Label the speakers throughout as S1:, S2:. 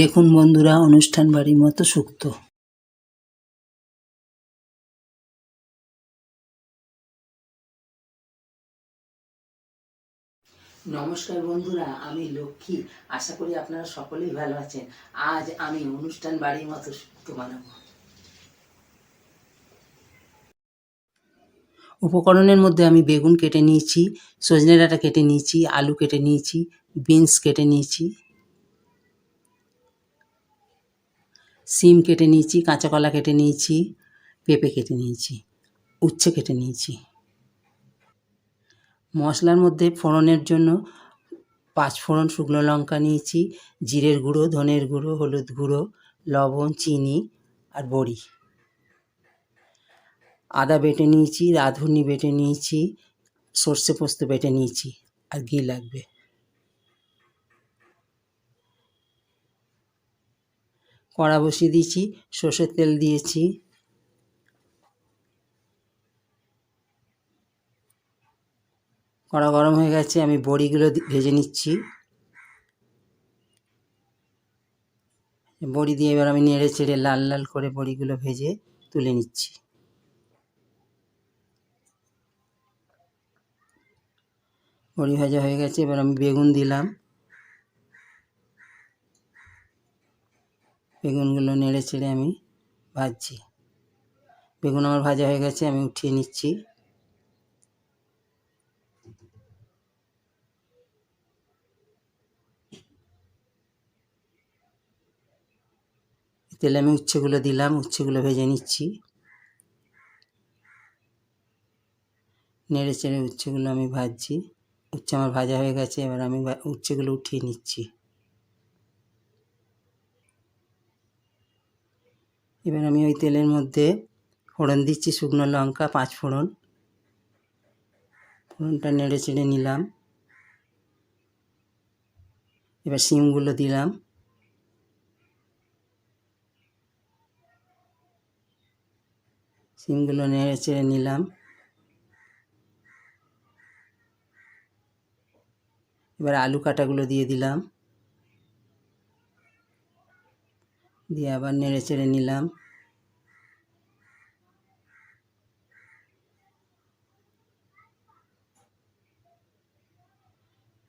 S1: দেখুন বন্ধুরা, অনুষ্ঠান বাড়ির মতো সুক্ত। নমস্কার বন্ধুরা, আমি লক্ষ্মী। আশা করি আপনারা সকলেই ভালো আছেন। আজ আমি অনুষ্ঠান বাড়ির মতো শুক্তো বানাবো। উপকরণের মধ্যে আমি বেগুন কেটে নিয়েছি, সজনে ডাঁটা কেটে নিয়েছি, আলু কেটে নিয়েছি, বিনস কেটে নিয়েছি। সিম কেটে নিয়েছি, কাঁচা কলা কেটে নিয়েছি, পেঁপে কেটে নিয়েছি, উচ্ছে কেটে নিয়েছি। মশলার মধ্যে ফোড়নের জন্য পাঁচ ফোড়ন শুকনো লঙ্কা নিয়েছি, জিরের গুঁড়ো, ধনের গুঁড়ো, হলুদ গুঁড়ো, লবণ, চিনি আর বড়ি। আদা বেটে নিয়েছি, রাঁধুনি বেটে নিয়েছি, সর্ষে পোস্ত বেটে নিয়েছি, আর ঘি লাগবে। কড়া বসিয়ে দিয়েছি, সর্ষের তেল দিয়েছি। কড়া গরম হয়ে গেছে, আমি বড়িগুলো ভেজে নিচ্ছি। বড়ি দিয়ে এবার আমি নেড়ে চেড়ে লাল লাল করে বড়িগুলো ভেজে তুলে নিচ্ছি। বড়ি ভাজা হয়ে গেছে, এবার আমি বেগুন দিলাম। বেগুনগুলো নেড়ে চেড়ে আমি ভাজছি। বেগুন আমার ভাজা হয়ে গেছে, আমি উঠিয়ে নিচ্ছি। তেলে আমি উচ্ছেগুলো দিলাম, উচ্ছেগুলো ভেজে নিচ্ছি। নেড়ে চেড়ে উচ্ছেগুলো আমি ভাজছি। উচ্ছে আমার ভাজা হয়ে গেছে, এবার আমি উচ্ছেগুলো উঠিয়ে নিচ্ছি। এবার আমি ওই তেলের মধ্যে ফোড়ন দিচ্ছি, শুকনো লঙ্কা, পাঁচ ফোড়ন। ফোড়নটা নেড়ে চেড়ে নিলাম। এবার শিমগুলো দিলাম। শিমগুলো নেড়ে চেড়ে নিলাম। এবার আলু কাটাগুলো দিয়ে দিলাম। দিয়ে আবার নেড়ে চেড়ে নিলাম।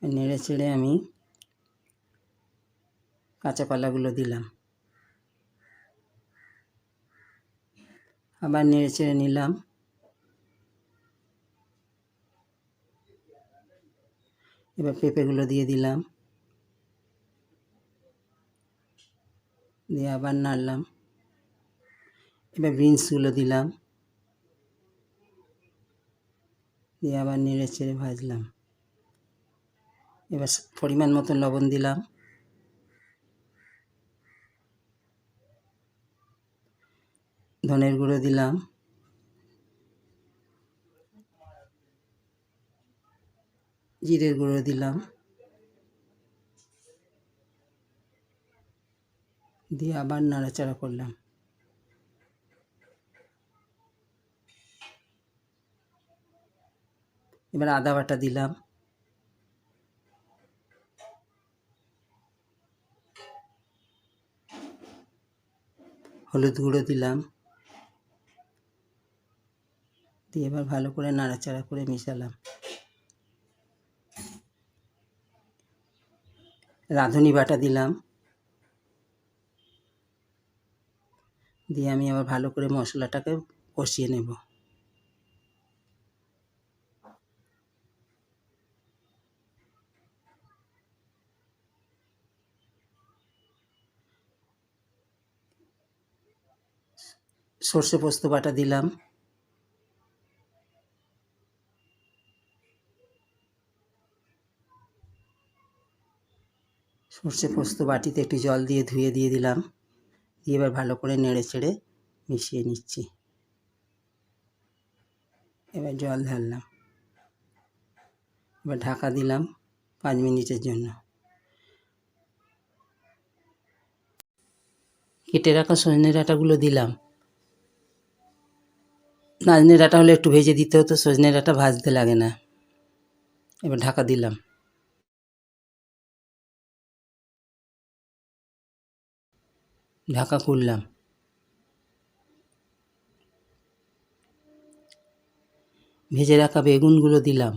S1: নেড়ে চেড়ে আমি কাঁচা কলাগুলো দিলাম। আবার নেড়ে চেড়ে নিলাম। এবার পেঁপেগুলো দিয়ে দিলাম। দিয়ে আবার নাড়লাম। এবার বিনসগুলো দিলাম। দিয়ে আবার নেড়ে চেড়ে ভাজলাম। এবার পরিমাণ মতো লবণ দিলাম। ধনের গুঁড়ো দিলাম। জিরের গুঁড়ো দিলাম। দিয়ে আবার নাড়াচাড়া করলাম। এবার আদা বাটা দিলাম। হলুদ গুঁড়ো দিলাম। দিয়ে এবার ভালো করে নাড়াচাড়া করে মিশালাম। রাঁধুনি বাটা দিলাম। দিয়ে আমি আবার ভালো করে মশলাটাকে কষিয়ে নেব। সর্ষে পোস্ত বাটা দিলাম। সর্ষে পোস্ত বাটিতে একটু জল দিয়ে ধুয়ে দিয়ে দিলাম। দিয়ে এবার ভালো করে নেড়ে চেড়ে মিশিয়ে নিচ্ছি। এবার জল ঢাললাম। এবার ঢাকা দিলাম পাঁচ মিনিটের জন্য। কেটে রাখা সজনে ডাঁটাগুলো দিলাম। নাজনে ডাঁটা হলে একটু ভেজে দিতে হতো সজনে ডাঁটা ভাজতে লাগে না। এবার ঢাকা দিলাম। ঢাকা খুললাম ভেজে রাখা বেগুনগুলো দিলাম।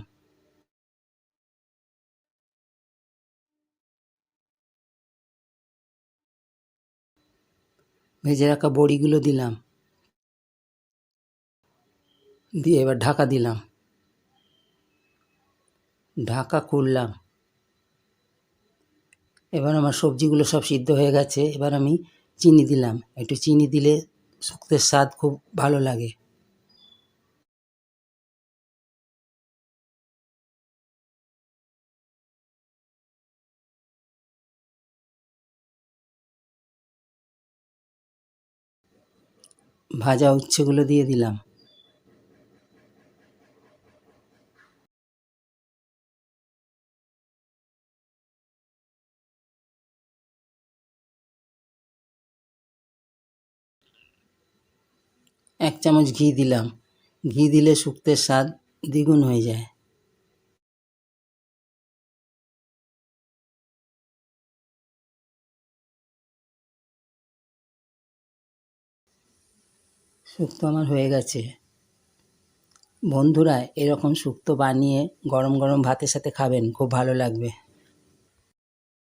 S1: ভেজে রাখা বড়িগুলো দিলাম। দিয়ে এবার ঢাকা দিলাম। ঢাকা খুললাম এবার আমার সবজিগুলো সব সিদ্ধ হয়ে গেছে। এবার আমি চিনি দিলাম। একটু চিনি দিলে শুক্তের স্বাদ খুব ভালো লাগে। ভাজা উচ্ছেগুলো দিয়ে দিলাম। চামচ ঘি দিলাম। ঘি দিলে শুক্তের স্বাদ দ্বিগুণ হয়ে যায়। শুক্তো আমার হয়ে গেছে। বন্ধুরা, এরকম শুক্তো বানিয়ে গরম গরম ভাতের সাথে খাবেন, খুব ভালো লাগবে।